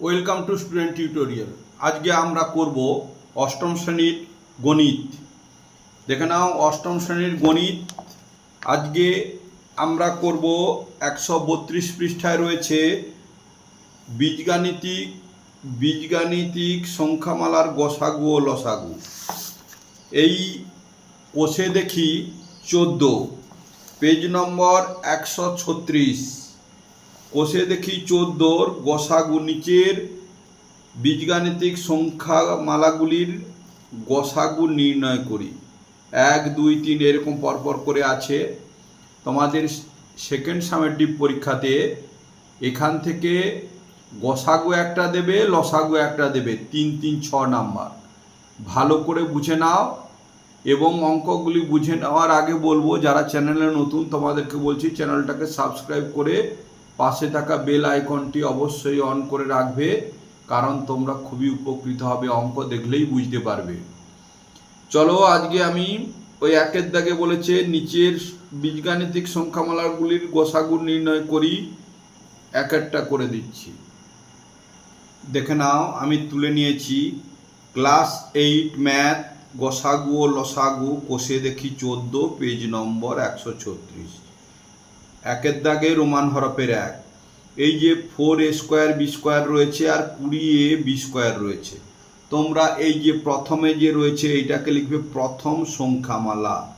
Welcome to student tutorial. আজকে আমরা করব অষ্টম শ্রেণির গণিত। দেখে নাও, অষ্টম শ্রেণির গণিত। আজকে আমরা করব একশো বত্রিশ পৃষ্ঠায় রয়েছে বীজগাণিতিক বীজগাণিতিক সংখ্যামালার গসাগু ও লসাগু। এই কোষে দেখি চোদ্দ, পেজ নম্বর একশো ছত্রিশ। কোষে দেখি চোদ্দোর গসাগু নিচের বীজগাণিতিক সংখ্যা মালাগুলির গসাগু নির্ণয় করি। এক, দুই, তিন এরকম পরপর করে আছে। তোমাদের সেকেন্ড সামেটিভ পরীক্ষাতে এখান থেকে গসাগু একটা দেবে, লসাগু একটা দেবে, তিন তিন, ছ নাম্বার। ভালো করে বুঝে নাও এবং অঙ্কগুলি বুঝে নেওয়ার আগে বলব, যারা চ্যানেলে নতুন তোমাদেরকে বলছি চ্যানেলটাকে সাবস্ক্রাইব করে পাশে থাকা বেল আইকনটি অবশ্যই অন করে রাখবে, কারণ তোমরা খুবই উপকৃত হবে, অঙ্ক দেখলেই বুঝতে পারবে। চলো আজকে আমি ওই একের দাগে বলেছে, নিচের বীজগাণিতিক সংখ্যামালাগুলির গোসাগু নির্ণয় করি এক একটা করে দিচ্ছি। দেখে নাও, আমি তুলে নিয়েছি, ক্লাস এইট, ম্যাথ, গসাগু ও লসাগু, কোষে দেখি চোদ্দ, পেজ নম্বর একশো ছত্রিশ। একের দাগে রোমান হরফের এক। এই যে four A square B square রয়েছে আর কুড়ি এ বি স্কোয়ার রয়েছে। তোমরা এই যে প্রথমে যে রয়েছে, এইটাকে লিখবে প্রথম সংখ্যামালা।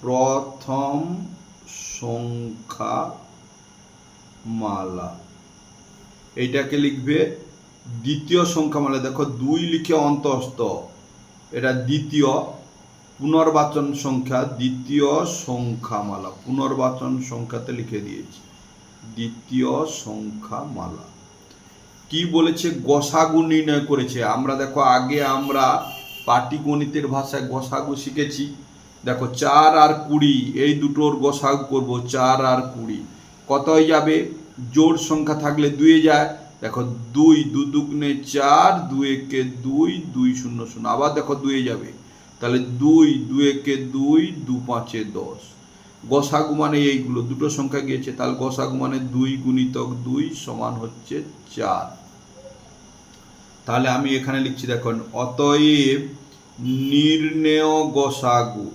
প্রথম সংখ্যা মালা এইটাকে লিখবে দ্বিতীয় সংখ্যামালা। দেখো, দুই লিখে অন্তস্থ। এটা দ্বিতীয়। পুনর্বাচন সংখ্যা দ্বিতীয় সংখ্যামালা। পুনর্বাচন সংখ্যাতে লিখে দিয়েছি। দ্বিতীয় সংখ্যামালা। কি বলেছে? গসাগু নির্ণয় করেছে। আমরা দেখো, আগে আমরা পাটিগণিতের ভাষায় গসাগু শিখেছি। দেখো, চার আর কুড়ি, এই দুটোর গসাগু করব, চার আর কুড়ি। কত হয়ে যাবে? জোর সংখ্যা থাকলে দুয়ে যায়। দেখো, দুই দু দুগুণে চার, দুই একে দুই দুই শূন্য শূন্য। আবার দেখো দুয়ে যাবে। তাহলে দুই দুই একে দুই, দু পাঁচে দশ। গসাগু মানে এইগুলো, দুটো সংখ্যা গিয়েছে, তাহলে গসাগু মানে দুই গুণিতক দুই সমান হচ্ছে চার। তাহলে আমি এখানে লিখছি, দেখুন, অতএব নির্ণেয় গসাগু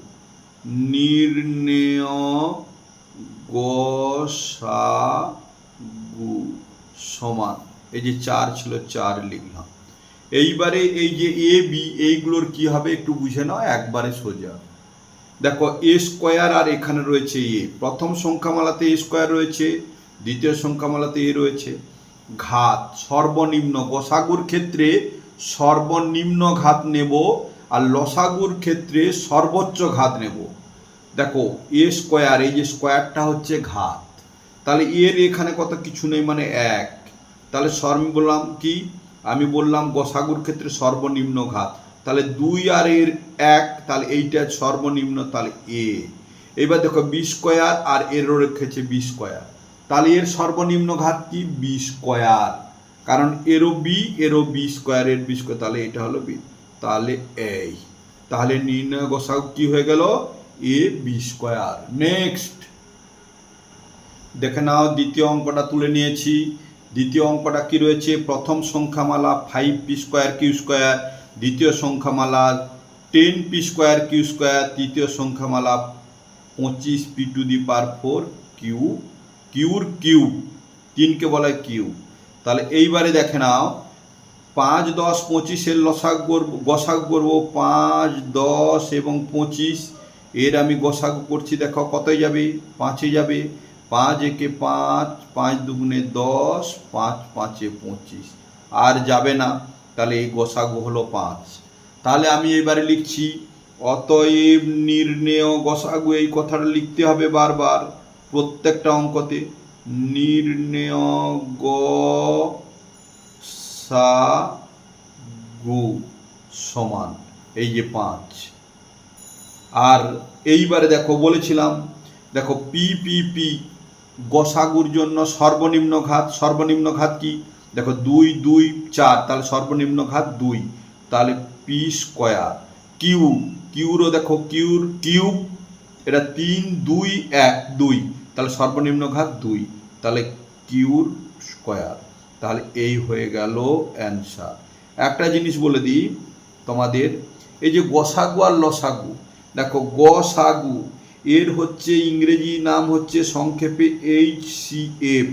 নির্ণেয় গসাগু সমান। এই যে চার ছিল, চার লিখলাম। এইবারে এই যে এ বি এইগুলোর কি হবে একটু বুঝে নাও, একবারে সোজা। দেখো এ স্কোয়ার আর এখানে রয়েছে এ প্রথম সংখ্যামালাতে এ স্কোয়ার রয়েছে, দ্বিতীয় সংখ্যামালাতে এ রয়েছে। ঘাত, সর্বনিম্ন। গসাগুর ক্ষেত্রে সর্বনিম্ন ঘাত নেব আর লসাগুর ক্ষেত্রে সর্বোচ্চ ঘাত নেব। দেখো এ স্কোয়ার এই যে স্কোয়ারটা হচ্ছে ঘাত। তাহলে এর এখানে কত? কিছু নেই মানে এক। তাহলে সর্ব বললাম কি? আমি বললাম, গসাগুর ক্ষেত্রে সর্বনিম্ন ঘাত। তাহলে দুই আর এর এক, তাহলে এইটা সর্বনিম্ন, তাহলে এ। এবার দেখো, বি স্কোয়ার আর এর রেখেছে বি স্কোয়ার। তাহলে এর সর্বনিম্ন ঘাত কি? B square. কারণ এরও বি এরও বি স্কোয়ার, এর বি স্কোয়ার, তাহলে এটা হলো বি। তাহলে এই। তাহলে নির্ণয় গসাগু কি হয়ে গেল? A, B square. নেক্সট। দেখে নাও, দ্বিতীয় অঙ্কটা তুলে নিয়েছি। দ্বিতীয় অঙ্কটা কি রয়েছে? প্রথম সংখ্যামালা five P square Q square দ্বিতীয় সংখ্যামালা ten P square Q square তৃতীয় সংখ্যামালা পঁচিশ P to the power four Q কিউর cube তিনকে বলা হয় কিউ তাহলে এইবারে দেখে নাও, পাঁচ, দশ, পঁচিশের লসাগ করব, গসাগ করব, পাঁচ, দশ এবং পঁচিশ, এর আমি গসাগু করছি, দেখো কতই যাবে? পাঁচে যাবে। পাঁচ একে পাঁচ পাঁচ দুগুণে দশ, পাঁচ পাঁচে পঁচিশ। আর যাবে না, তাহলে এই গসাগু হলো পাঁচ। তাহলে আমি এবারে লিখছি, অতএব নির্ণেয় গসাগু এই কথাটা লিখতে হবে বারবার প্রত্যেকটা অঙ্কতে। নির্ণেয় গ সা গু সমান, এই যে পাঁচ। আর এইবারে দেখো বলেছিলাম, দেখো পি পি পি গসাগুর জন্য সর্বনিম্ন ঘাত সর্বনিম্ন ঘাত কি? দেখো, দুই দুই, চার, তাহলে সর্বনিম্ন ঘাত দুই। তাহলে পি স্কোয়ার কিউ কিউরও দেখো কিউর কিউব এটা তিন, দুই, এক, দুই। তাহলে সর্বনিম্ন ঘাত দুই। তাহলে কিউর স্কোয়ার তাহলে এই হয়ে গেল অ্যান্সার একটা জিনিস বলে দিই তোমাদের, এই যে গসাগু আর লসাগু। দেখো, গসাগু এর হচ্ছে ইংরেজি নাম হচ্ছে সংক্ষেপে H C F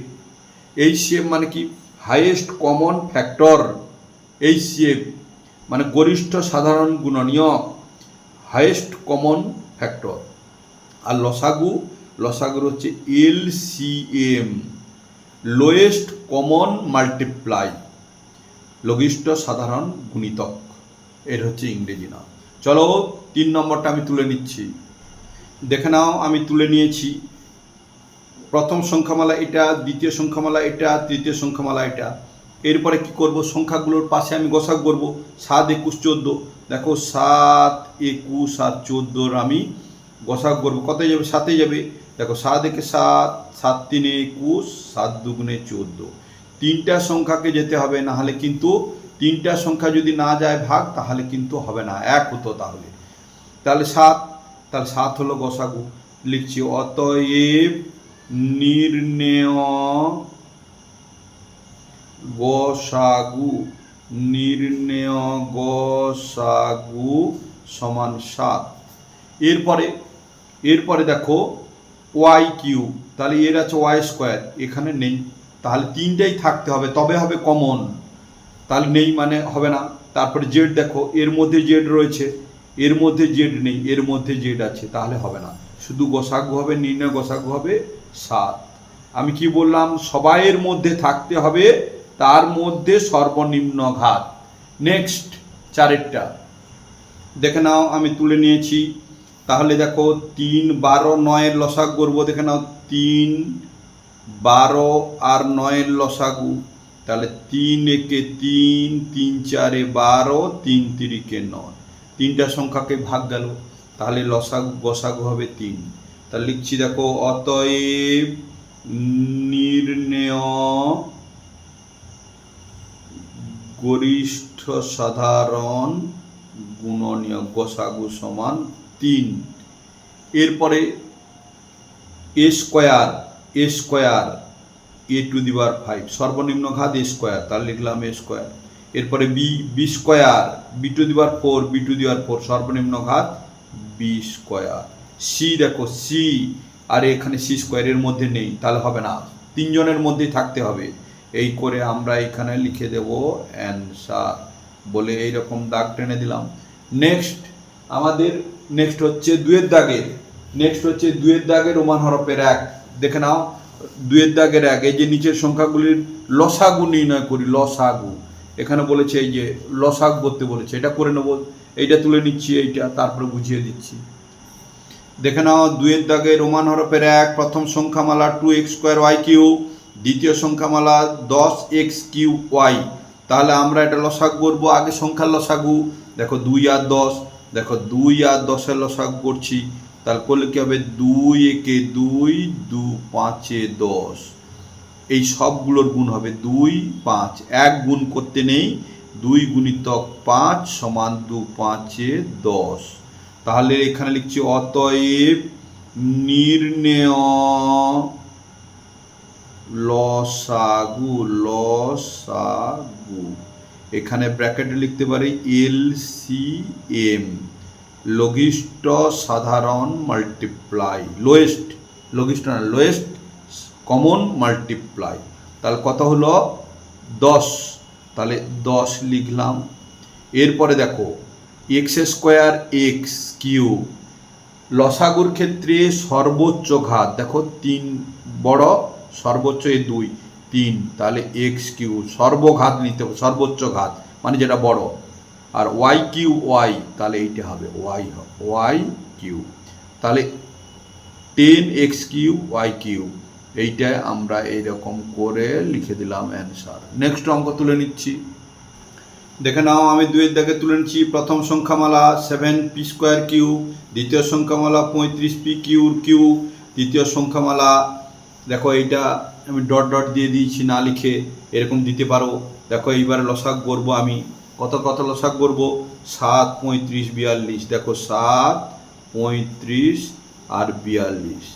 H C F মানে কি? Highest common factor H C F মানে গরিষ্ঠ সাধারণ গুণনীয়ক হাইয়েস্ট কমন ফ্যাক্টর আর লসাগু, লসাগুর হচ্ছে L C M lowest common multiply লঘিষ্ঠ সাধারণ গুণিতক। এর হচ্ছে ইংরেজি নাম। চলো তিন নম্বরটা আমি তুলে নিচ্ছি। দেখে নাও, আমি তুলে নিয়েছি। প্রথম সংখ্যামালা এটা, দ্বিতীয় সংখ্যামালা এটা, তৃতীয় সংখ্যামালা এটা। এরপরে কি করব? সংখ্যাগুলোর পাশে আমি গসাগ করব। সাত একুশ চোদ্দ। দেখো, সাত একুশ আর চোদ্দোর আমি গসাগ করব। কত যাবে? সাতে যাবে। দেখো, সাত একে সাত সাত তিনে একুশ, সাত দুগুণে চোদ্দ। তিনটা সংখ্যাকে যেতে হবে না হলে কিন্তু তিনটা সংখ্যা যদি না যায় ভাগ, তাহলে কিন্তু হবে না। এক হতো তাহলে। তাহলে সাত তাহলে সাত হলো গসাগু। লিখছি, অতএব নির্ণেয় গসাগু নির্ণেয় গসাগু সমান সাত। এরপরে এরপরে দেখো, ওয়াই কিউ তাহলে এর আছে ওয়াই স্কোয়ার, এখানে নেই। তাহলে তিনটাই থাকতে হবে, তবে হবে কমন। তাহলে নেই মানে হবে না। তারপরে জেড দেখো, এর মধ্যে জেড রয়েছে। এর মধ্যে জেড নেই, এর মধ্যে জেড আছে, তাহলে হবে না। শুধু গোসাগু হবে নির্ণয় গোসাগু হবে সাত। আমি কি বললাম? সবাইয়ের মধ্যে থাকতে হবে, তার মধ্যে সর্বনিম্ন ঘাত। নেক্সট চারেরটা। দেখে নাও, আমি তুলে নিয়েছি। তাহলে দেখো, তিন, বারো, নয়ের লসাগ করব, দেখে নাও, তিন, বারো আর নয়ের লসাগু। তাহলে তিন একে তিন তিন, চারে বারো, তিন, তিরিকে নয়। তিনটা সংখ্যাকে ভাগ গেল, তাহলে লসাগু গসাগু হবে তিন। তাহলে লিখছি দেখো, অতএব নির্ণেয় গরিষ্ঠ সাধারণ গুণনীয় গসাগু সমান তিন। এরপরে A square A square, A to the power five, সর্বনিম্ন ঘাত এ স্কোয়ার, তাহলে লিখলাম এ স্কোয়ার। এরপরে B B square B to the power four B to the power four সর্বনিম্ন ঘাত বি স্কোয়ার সি দেখো সি আর এখানে সি স্কোয়ারের মধ্যে নেই, তাহলে হবে না। তিনজনের মধ্যেই থাকতে হবে। এই করে আমরা এখানে লিখে দেব অ্যান্সার বলে এইরকম দাগ টেনে দিলাম। নেক্সট আমাদের নেক্সট হচ্ছে দুয়ের দাগের। নেক্সট হচ্ছে দুয়ের দাগের রোমান হরফের এক। দেখে নাও দুয়ের দাগের এক। এই যে নিচের সংখ্যাগুলির লসাগু নির্ণয় করি, লসাগু। এখানে বলেছে এই যে লসাগ করতে বলেছে, এটা করে নেব, এইটা তুলে নিচ্ছি, এইটা, তারপরে বুঝিয়ে দিচ্ছি। দেখে নাও দুয়ের দাগে রোমান হরফের এক, প্রথম সংখ্যামালা two X square Y Q দ্বিতীয় সংখ্যামালা দশ এক্স কিউ ওয়াই তাহলে আমরা এটা লসাগু করব, আগে সংখ্যার লসাগু। দেখো দুই আর দশ, দেখো দুই আর দশের লসাগু করছি। তাহলে করলে কি হবে? দুই একে দুই, দু পাঁচে দশ। এই সবগুলোর গুণ হবে দুই, পাঁচ। এক গুণ করতে নেই, দুই গুণিতক পাঁচ সমান দু পাঁচে দশ। তাহলে এখানে লিখছি অতএব নির্ণেয় লসাগু লসাগু। এখানে ব্র্যাকেটে লিখতে পারি এল সি এম লঘিষ্ঠ সাধারণ মাল্টিপ্লাই লোয়েস্ট লঘিষ্ঠ না লোয়েস্ট কমন মাল্টিপ্লাই। তাহলে কত হলো? দশ। তাহলে দশ লিখলাম। এরপরে দেখো, এক্স স্কোয়ার এক্স কিউ লসাগুর ক্ষেত্রে সর্বোচ্চ ঘাত, দেখো তিন বড়, সর্বোচ্চ এ দুই, তিন। তাহলে এক্স কিউ সর্বঘাত নিতে হবে, সর্বোচ্চ ঘাত মানে যেটা বড়। আর ওয়াই কিউ ওয়াই, তাহলে এইটা হবে, ওয়াই ওয়াই কিউ তাহলে ten X Q Y Q এইটা আমরা এইরকম করে লিখে দিলাম অ্যান্সার নেক্সট অঙ্ক তুলে নিচ্ছি। দেখে নাও, আমি দুয়ের দাগে তুলে নিচ্ছি। প্রথম সংখ্যামালা সেভেন পি স্কোয়ার কিউ দ্বিতীয় সংখ্যামালা পঁয়ত্রিশ পি কিউর কিউ তৃতীয় সংখ্যামালা, দেখো এইটা আমি ডট ডট দিয়ে দিয়েছি না লিখে, এরকম দিতে পারো। দেখো এইবারে লসাগ করব আমি। কত কত লসাগ করব? সাত, পঁয়ত্রিশ, বিয়াল্লিশ। দেখো সাত, পঁয়ত্রিশ আর বিয়াল্লিশ।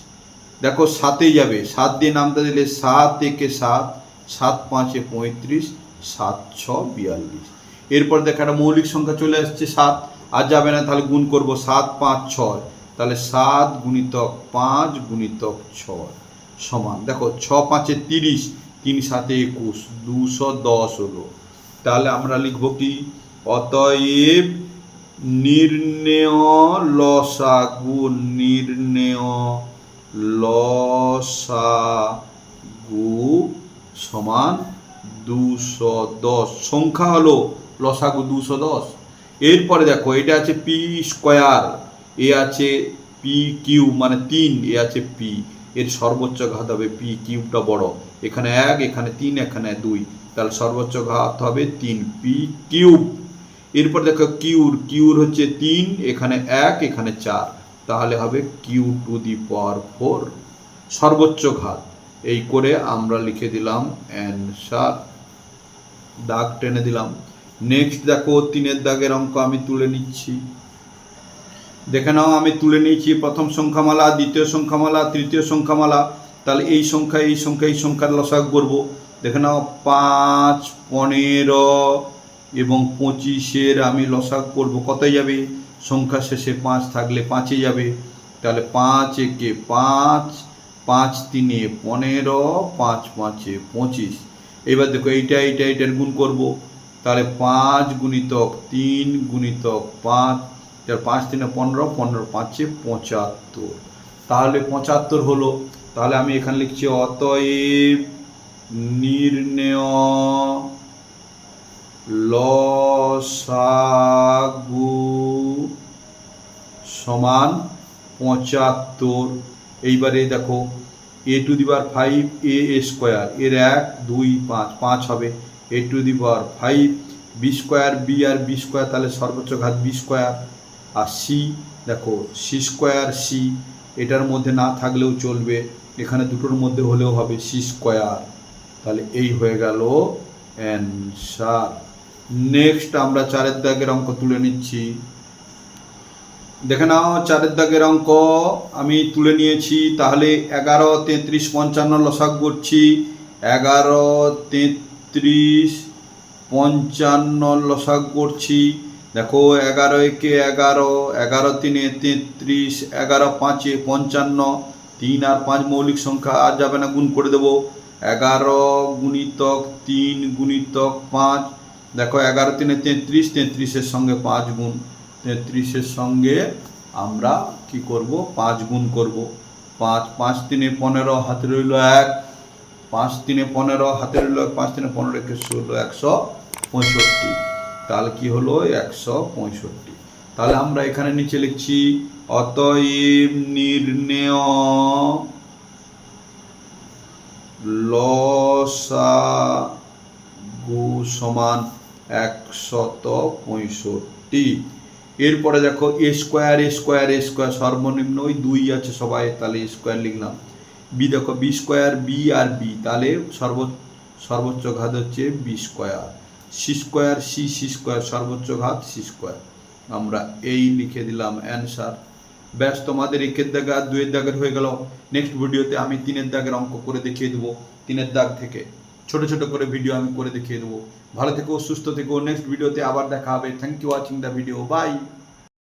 দেখো সাতে যাবে। সাত দিয়ে নামতে দিলে সাত, একে সাত সাত পাঁচে পঁয়ত্রিশ, সাত ছ বিয়াল্লিশ। এরপর দেখো একটা মৌলিক সংখ্যা চলে আসছে সাত। আর যাবে না, তাহলে গুণ করব সাত, পাঁচ, ছয়। তাহলে সাত গুণিতক পাঁচ গুণিতক ছয় সমান। দেখো ছ পাঁচে তিরিশ, তিন সাতে একুশ, দুশো দশ হলো। তাহলে আমরা লিখব কি? অতএব নির্ণেয় লসাগু, নির্ণেয় লসাগু সমান দুশো দশ। সংখ্যা হলো লসাগু দুশো দশ। এরপরে দেখো, এটা আছে পি স্কোয়ার, এ আছে পি কিউ মানে তিন, এ আছে পি। এর সর্বোচ্চ ঘাত হবে পি কিউবটা বড়। এখানে এক, এখানে তিন, এখানে দুই। তাহলে সর্বোচ্চ ঘাত হবে তিন, পি কিউব। এরপর দেখো কিউর কিউর হচ্ছে তিন, এখানে এক, এখানে চার। তাহলে হবে Q to the power four সর্বোচ্চ ঘাত। এই করে আমরা লিখে দিলাম অ্যান্সার দাগ টেনে দিলাম। নেক্সট দেখো, তিনের দাগের অঙ্ক আমি তুলে নিচ্ছি। দেখে নাও, আমি তুলে নিয়েছি প্রথম সংখ্যামালা, দ্বিতীয় সংখ্যামালা, তৃতীয় সংখ্যামালা। তাহলে এই সংখ্যা এই সংখ্যা, এই সংখ্যার লসাগ করব। দেখে নাও, পাঁচ, পনেরো এবং পঁচিশের আমি লসাগ করব। কতই যাবে? সংখ্যা শেষে পাঁচ থাকলে পাঁচে যাবে। তাহলে পাঁচ একে পাঁচ পাঁচ তিনে পনেরো, পাঁচ পাঁচে পঁচিশ। এবার দেখো এইটা এইটা, এইটার গুণ করব। তাহলে পাঁচ গুণিতক তিন গুণিতক পাঁচ তার পাঁচ তিনে পনেরো পনেরো পাঁচে পঁচাত্তর। তাহলে পঁচাত্তর হলো। তাহলে আমি এখানে লিখছি, অতএব নির্ণেয় লসাগু সমান পঁচাত্তর। এইবারে দেখো A to the power five A square এর এক, দুই, পাঁচ পাঁচ হবে। A to the power five B square B R B square তাহলে সর্বোচ্চ ঘাত বি স্কোয়ার আর সি দেখো সি স্কোয়ার সি এটার মধ্যে না থাকলেও চলবে। এখানে দুটোর মধ্যে হলেও হবে সি স্কোয়ার তাহলে এই হয়ে গেল অ্যান্সার নেক্সট আমরা চারের দাগের অঙ্ক তুলে নিচ্ছি। দেখে নাও, চারের দাগের অঙ্ক আমি তুলে নিয়েছি, তাহলে এগারো, তেত্রিশ, পঞ্চান্ন লসাগ করছি। এগারো, তেত্রিশ, পঞ্চান্ন লসাগ করছি। দেখো, এগারো একে এগারো এগারো তিনে তেত্রিশ, এগারো পাঁচে পঞ্চান্ন, তিন আর পাঁচ মৌলিক সংখ্যা আর যাবে না, গুণ করে দেবো। এগারো গুণিতক তিন গুণিতক পাঁচ দেখো এগারো তিনে তেত্রিশ তেত্রিশের সঙ্গে পাঁচ গুণ। তেত্রিশের সঙ্গে আমরা কি করব? পাঁচ গুণ করব। পাঁচ পাঁচ তিনে পনেরো হাতে রইল এক। পাঁচ তিনে পনেরো হাতে রইল এক, পাঁচ তিনে পনেরো একে ষোলো একশো পঁয়ষট্টি। তাহলে কি হলো? একশো পঁয়ষট্টি। তাহলে আমরা এখানে নিচে লিখছি অতএব নির্ণেয় লসাগু সমান একশত পঁয়ষট্টি। এরপরে দেখো, A square A square A square, সর্বনিম্ন ওই দুই আছে সবাই, তাহলে স্কোয়ার লিখলাম। বি দেখো, বি স্কোয়ার, বি আর বি, তাহলে সর্ব, সর্বোচ্চ ঘাত হচ্ছে B square. C square, C C square, সর্বোচ্চ ঘাত সি স্কোয়ার। আমরা এই লিখে দিলাম অ্যান্সার। ব্যাস, তোমাদের একের দাগে আর দুয়ের দাগের হয়ে গেল। নেক্সট ভিডিওতে আমি তিনের দাগের অঙ্ক করে দেখিয়ে দেবো, তিনের দাগ থেকে। ছোট ছোট করে ভিডিও আমি করে দেখিয়ে দেবো। ভালো থেকো, সুস্থ থেকো। নেক্সট ভিডিওতে আবার দেখা হবে। Thank you watching the video bye